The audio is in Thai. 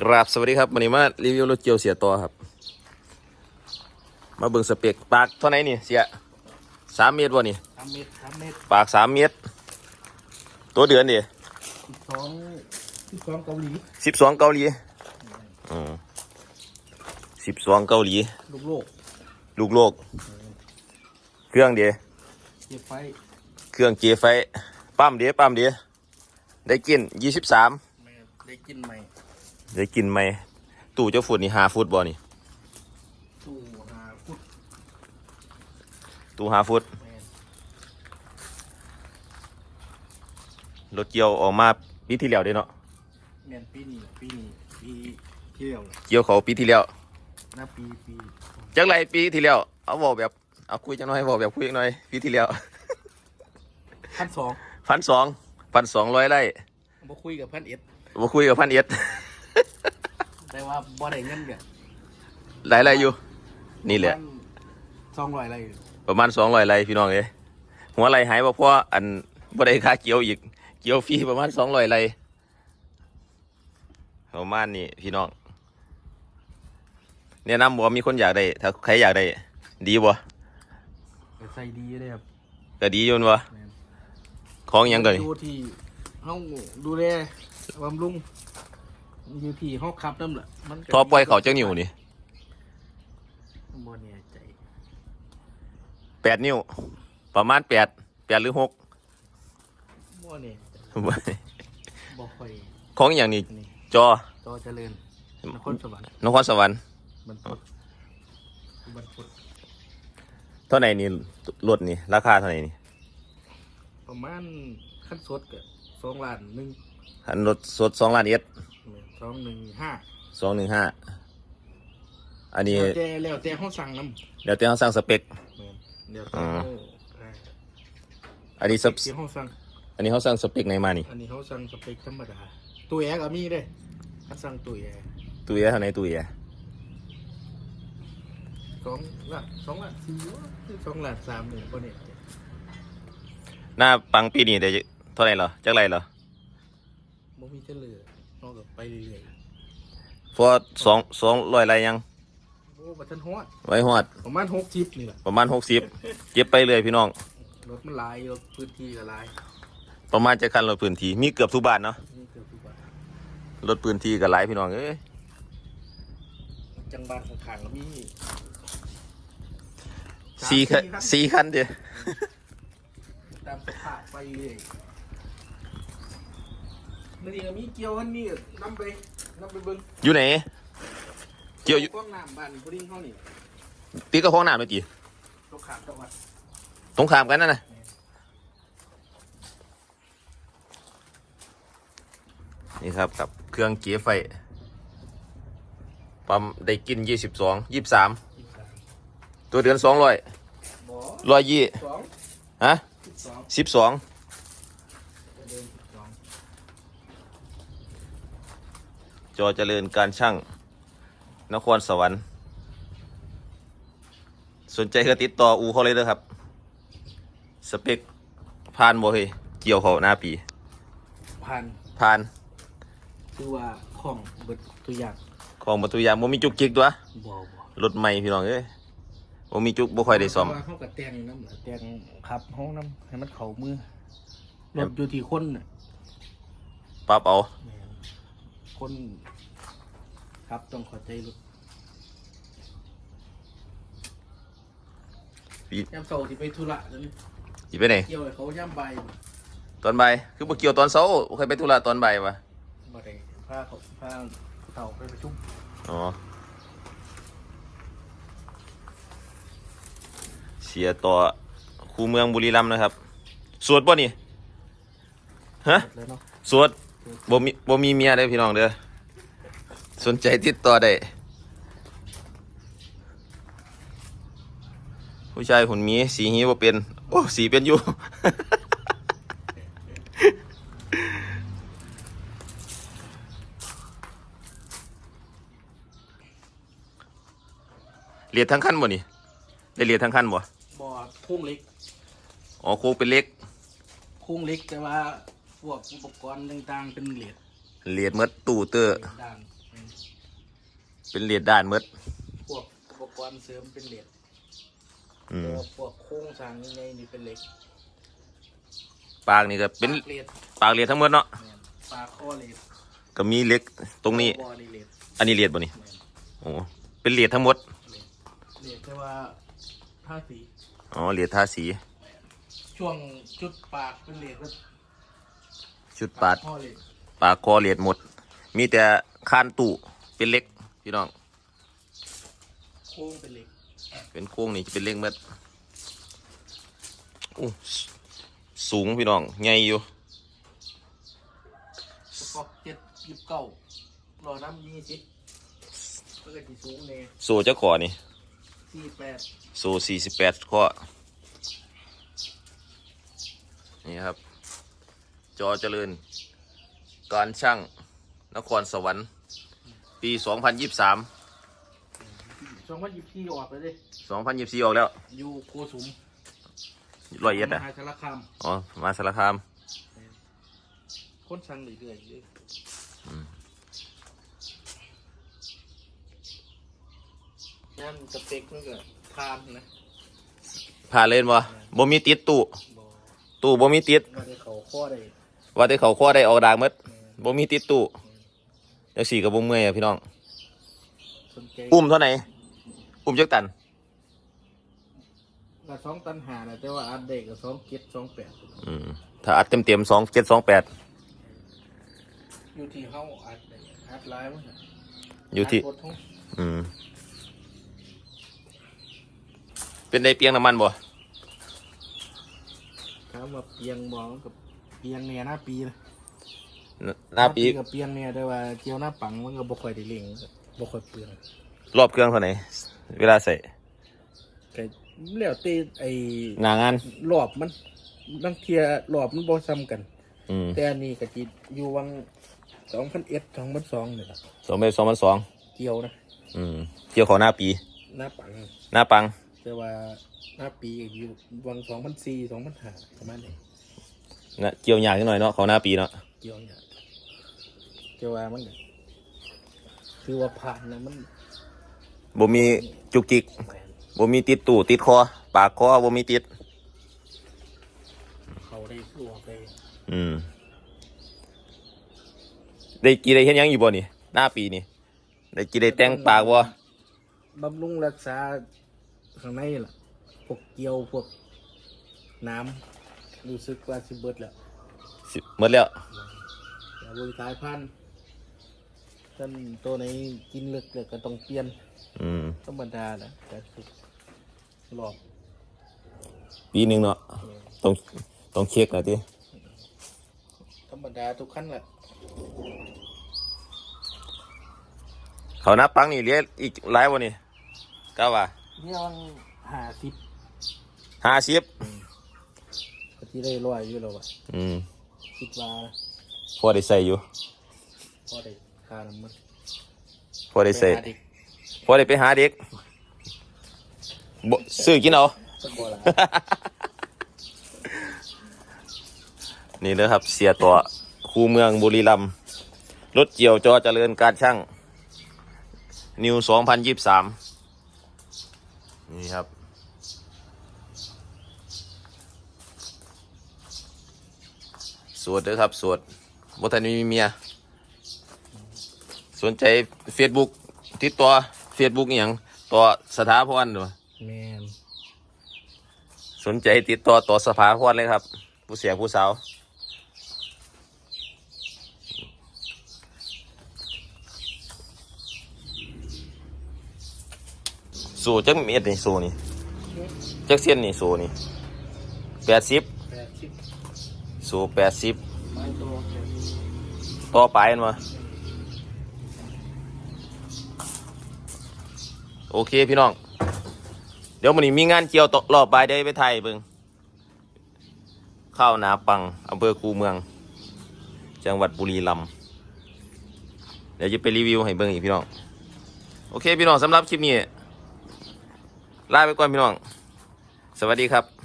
กราบสวัสดีครับวันนี้มารีวิวรถเกียวเสียตัวครับ มาเบิ่งสเปกปากเท่าไหร่นี่เสียสามเมตรวะนี่สามเมตรสามเมตรปากสามเมตร ตัวเดือนดิสิบสองสิบสองเกาหลีสิบสองเกาหลีสิบสองเกาหลี ลูกโลก ลูกโลก เครื่องเดียเก็บไฟ เครื่องเจไฟ ปั๊มเดียปั๊มเดียได้กินยี่สิบสามแม่ได้กินใหม่ ได้กินไหม ตู้เจ้าฟุตนี่หาฟุตบ่นี่ ตู้หาพุดตู้หาฟุต แม่รถเกียวออกมาปีที่แล้วเด้เนาะ แม่นปีนี้ปีนี้ปีที่แล้วน่ะเกี่ยวเขาปีที่แล้วหน้าปีปีจักไรปีที่แล้ว เอาบอกแบบ เอาคุยจังหน่อยบอกแบบคุยจังหน่อย ปีที่แล้ว พันสองพันสองพันสองร้อยไร่มาคุยกับพันเอ็ดมาคุยกับพันเอ็ด แต่ว่าบ่ได้เงินเดือนหลายไร่อยู่ นี่แหละสองร้อยอะไรประมาณสองร้อยไร่พี่น้องเอ้ยหัวไร่หายบ่เพราะอันบ่ได้ค่าเกี่ยวอีก เกี่ยวฟรีประมาณสองร้อยไร่ประมาณนี้พี่น้องแนะนำบ่มีคนอยากได้ ถ้าใครอยากได้ ดีบ่แต่ใส่ดีเลยครับก็ดีอยู่บ่แม่นของหยังก็นี่ดูที่ห้องดูแลบำรุง อยู่ที่ห้องขับน้ำแหละมันก็ทอปล่อยเขาจังนิ้วนี่บ่แน่ใจแปดนิ้ว ประมาณแปดแปดหรือหก บ่แน่ใจบ่ค่อยของอย่างนี้นี่จอต่อเจริญนครสวรรค์นครสวรรค์บรรพตบรรพตเท่าไหร่นี่รถนี่ ราคาเท่าไหร่นี่ ประมาณขั้นสดก็สองล้านหนึ่ง อันรถสดสองล้านเอ็ดสองหนึ่งห้าสองหนึ่งห้าอันนี้แล้วแต่แล้วแต่ห้องสั่งน้ำเดี๋ยวเต้เขาสร้างสเปคแม่นเดี๋ยวอ๋แต่อเขาเอ่ออันนี้สเปที่ห้องสั่งอันนี้เขาสร้างสเปคไหนมานี่อันนี้เขาสั่งสเปคธรรมดาตัวแอร์ก็มีเด้เขาสั่งตัวแอร์ตู้เยอะเท่าไหร่ตู้เยอะสองล้านสองล้านสี่วะหรือสองล้านสามหนึ่งคนเนี่ยหน้าปังปีนี้ได้เท่าไหร่เหรอจักไรเหรอบ่ มีจะเหลือเนอกจากไปเรื่อยเพราะสองสองร้อยไรยัง ๆโอ้บัทันฮอดไว้หอดประมาณหกสิบนี่แหละประมาณหกสิบเก็บไปเลยพี่น้อง รถมันหลายรถพื้นที่ก็หลายประมาณจะคันรถพื้นที่มีเกือบทุกบ้านเนาะนี่เกือบทุกบ้านรถพื้นที่ก็หลายพี่น้องเอ้ยจังบ้านข้างๆก็มีสี่คันสี่คันเดียวตามสภาพไปเรื่อย มื่อนี้ก็มีเกี่ยวอันนี้นำไปนำไปเบิ่งอยู่ไหน เกี่ยวอยู่กว้างน้ำบ้านพุดดิ้งเขานี่ตีกับห้องน้ำเลยจีตกขามจังหวัดตรงข้ามกันนั่นนะนี่ครับกับเครื่องเกียร์ไฟปั๊มได้กินยี่สิบสองยี่สิบสามยี่สิบสามตัวเดือนสองร้อยบ่ร้อยยี่สองฮะสิบสอง สิบสอง จะเดินสิบสองจอเจริญการช่างนครสวรรค์ สนใจก็ติดต่ออูเขาเลยเด้อครับ สเปคผ่านบ่เฮ้ยเกี่ยวเขาหน้าปีพันผ่านคือว่าของเบิดตัวอย่างของประตูยางบ่มีจุกจิกตัวบ่บ่รถใหม่พี่น้องเอ้ยบ่มีจุกบ่ค่อยได้ซ่อมเพราะว่าเขากับแต่งน้ำน่ะแต่งขับห้องน้ำให้มันเข้ามือรถอยู่ที่คนน่ะปรับเอา แม่น คนครับต้องเข้าใจรถปียามเสาร์ที่ไปธุระแล้วนี่สิไปไหนเกี่ยวให้เขาย่ำใบายตอนบ่ายคือบ่เกี่ยวตอนเช้าบ่เคยไปธุระตอนบ่ายวะบ่ได้พาเขาพาเขาไปประชุมอ๋อเสียต่อคูเมืองบุรีรัมย์นะครับ สวดบ่นี่ฮะแล้วเนาะสวด บ่มีบ่มีเมียเด้อพี่น้องเด้อสนใจติดต่อได้ผู้ชายหุ่นมีสีหีบ่เป็น โอ้สีเป็นอยู่ เลียดทั้งขั้นบ่นี่ได้เลียดทั้งขั้นบ่บ่อโค้งเล็กอ๋อโค้งเป็นเล็กโค้งเล็กแต่ว่า พวกอุปกรณ์ต่างๆ เป็นเหล็กเลียดเมดตู้เตอร์ ด่างเป็นเหรียญด้านหมดพวกอุปกรณ์เสริมเป็นเหล็กอืมแล้วพวกโครงสร้างยังไงนี่เป็นเหล็กปากนี่ก็เป็นปากเหล็กปากเหรียญทั้งหมดเนาะแม่นปากคอเหล็กก็มีเหล็กตรงนี้ บอนี่เหล็กอันนี้เหรียญบ่นี่แม่นโอ้เป็นเหรียญทั้งหมดเหล็กเหล็กแต่ว่าท่าสี อ๋อเหรียญทาสี ช่วงจุดปากเป็นเหล็กแล้ว ชุดปาดคอเหล็กปากคอเหรียญหมด มีแต่คานตู้เป็นเหล็กพี่น้อง โค้งเป็นเหล็ก เป็นโค้งนี่จะเป็นเหล็กหมดอู้สูงพี่น้องใหญ่อยู่ประกอบเจ็ดยิบเก้ารอน้ำยี่สิบเพื่อที่สูงเนี่ยโซ่เจ้าขอนี่สี่แปดโซ่สี่สิบแปดข้อนี่ครับ จอเจริญ การช่างนครสวรรค์ ปีสองพันยี่สิบสามสองพันยี่สิบสี่ออกเลยดิสองพันยี่สิบสี่ออกแล้วอยู่โกสุมร้อยเอ็ดอะ มหาสารคามอ๋อ มาสารคาม คนสั่งเรื่อยๆเลยอืมนั่นสเปคมันก็ผ่านนะผ่านเล่นบ่บ่มีติดตู้บอตู้บ่มีติดมาได้เขาข้อได้ ว่าแต่เขาข้อได้ออกดากหมดบ่มีติดตู้เดี๋ยวสี่กับบ่เมื่อยอะพี่น้องสนใจอุ้มเท่าไหร่อุ้มจักตันก็สองตันหานะแต่ว่าอันเด็กก็สองเจ็ดสองแปดอืมถ้าอัดเต็มเต็มสองเจ็ดสองแปดอยู่ที่เฮาอัดได้อัดไลน์มั้งอยู่ที่ดกดห้องอืม เป็นได้เปียงน้ำมันบ่ถามว่าเปียงบอมันกับ เปียงเนี่ยหน้าปีนะหน้าปีกับเปียงเนี่ยแต่ว่าเกี่ยวหน้าปังมันก็บ่ค่อยได้เลี้ยงบ่ค่อยเปลืองรอบเครื่องเท่าไหร่เวลาใส่แต่แล้วแต่ไอ้หนางานรอบมันบางเทียรอบมันบ่ซ้ำกันอืมแต่อันนี้ก็จิอยู่วังสองพันเอ็ดสองพันสองนี่แหละสองเป็นสองพันสองเกี่ยวนะอืมเที่ยวเขอหน้าปี หน้าปัง หน้าปังแต่ว่าหน้าปีก็อยู่วังสองพันสี่สองพันห้าประมาณนี้ นะเกี่ยวยากนิดหน่อยเนาะเขาหน้าปีเนาะเกี่ยวเนี่ยแต่ว่ามันก็คือว่าผ่านนะมันบ่มีจุกจิกแหวนบ่มีติดตู้ติดคอ ปากคอบ่มีติด เขาได้ลวกไปอืม ได้กี่ได้เห็นหยังอยู่บ่นี่ หน้าปีนี่ ได้กี่ได้แต่งปากบ่บำรุงรักษาข้างในล่ะพวกเกลียวพวกน้ำ รู้สึกว่าสิเบิดแล้วสิหมดแล้วแต่บริการพันธุ์ท่านตัวไหนกินเลือกเลือกก็ต้องเปลี่ยนอืมธรรมดาแหละแต่สุดหลอกปีหนึงเนาะต้องต้องเช็คหน่อยติธรรมดาทุกขั้นแหละเขาหน้าปังนี่เหลืออีกหลายบ่นี่กะว่าเนี่ยมันหาสิบ50ก็ ที่ได้ร้อยอยู่แล้ววะอืมคิดว่านะพอได้ใส่อยู่ พอได้ค่าน้ำมันพอได้ใส่ปหาเด็กพอได้ไปหาเด็กบ่ซื้อกินเอา สักบ่ละนี่เลยครับเสียตัวคูเมืองบุรีรัมย์รถเกี่ยวจอเจริญการช่าง นิวสองพันยี่สิบสามนี่ครับ วดเด้อครับสวดบทันมีเมีย สนใจเฟซบุ๊กติดต่อเฟซบุ๊กอหย่างต่อสถาพรหรือแมนสนใจติดต่อต่อสภาพรเลยครับ ผู้เสียผู้สาว สูจักเม็ดนี่สูนี่จักเส้นนี่สูนี่แปดสิบแปดสิบ สูแปดสิบตัวแปดสิบต่อไปนมาโอเคพี่น้อง เดี๋ยวมันนี้มีงานเกี่ยวตรอบปลายได้ไปไทยเบิงข้าวนาปังอำเภอคูเมือง จังหวัดบุรีรัมย์เดี๋ยวจะไปรีวิวให้เบิ่งอีกพี่น้อง โอเคพี่น้องสำหรับคลิปนี้ลาไปก่อนพี่น้อง สวัสดีครับ